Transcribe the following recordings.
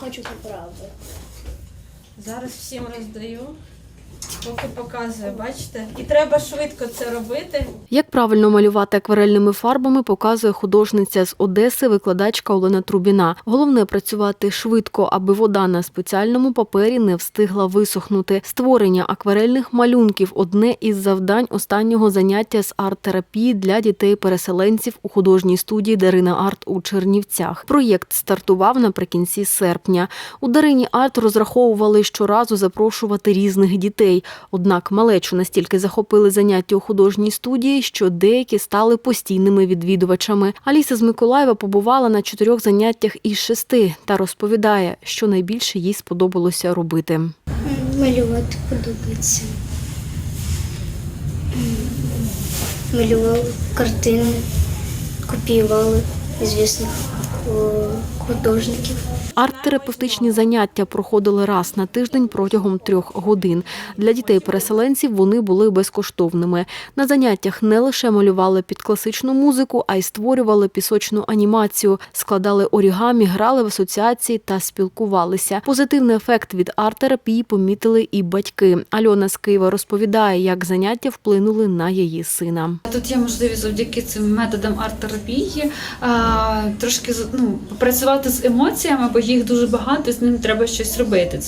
Хочу поправити. Зараз всім роздаю. Поки показую, бачите? І треба швидко це робити. Як правильно малювати акварельними фарбами, показує художниця з Одеси, викладачка Олена Трубіна. Головне працювати швидко, аби вода на спеціальному папері не встигла висохнути. Створення акварельних малюнків одне із завдань останнього заняття з арт-терапії для дітей-переселенців у художній студії Дарина Арт у Чернівцях. Проєкт стартував наприкінці серпня. У Дарині Арт розраховували щоразу запрошувати різних дітей. Однак малечу настільки захопили заняття у художній студії, що деякі стали постійними відвідувачами. Аліса з Миколаєва побувала на чотирьох заняттях із шести та розповідає, що найбільше їй сподобалося робити. Малювати подобається. Малювали картини, копіювали звісних о, художників. Арт-терапевтичні заняття проходили раз на тиждень протягом трьох годин. Для дітей-переселенців вони були безкоштовними. На заняттях не лише малювали під класичну музику, а й створювали пісочну анімацію, складали орігамі, грали в асоціації та спілкувалися. Позитивний ефект від арт-терапії помітили і батьки. Альона з Києва розповідає, як заняття вплинули на її сина. Тут є можливість завдяки цим методам арт-терапії трошки з- ну, попрацювати з емоціями, бо їх дуже багато, з ними треба щось робити.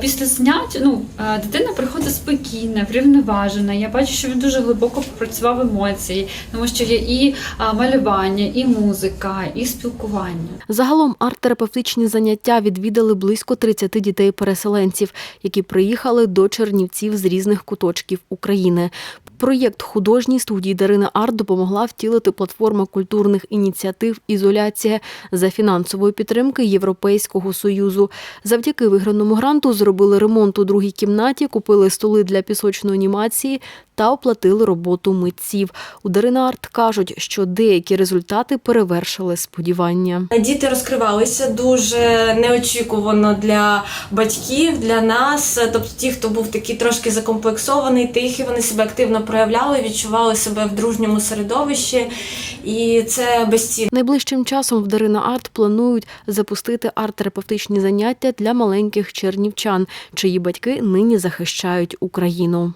Після занять ну, дитина приходить спокійна, врівноважена. Я бачу, що він дуже глибоко попрацював емоції, тому що є і малювання, і музика, і спілкування. Загалом арт-терапевтичні заняття відвідали близько 30 дітей-переселенців, які приїхали до Чернівців з різних куточків України. Проєкт художній студії Дарина Арт допомогла втілити платформа культурних ініціатив Ізоляція за фінансової підтримки Європейського союзу. Завдяки виграному гранту зробили ремонт у другій кімнаті, купили столи для пісочної анімації та оплатили роботу митців. У Дарина Арт кажуть, що деякі результати перевершили сподівання. Діти розкривалися дуже неочікувано для батьків, для нас. Тобто, ті, хто був такий трошки закомплексований, тихий, вони себе активно проявляли, відчували себе в дружньому середовищі, і це безцінно. Найближчим часом в Дарина Арт планують запустити арт-терапевтичні заняття для маленьких чернівчан, чиї батьки нині захищають Україну.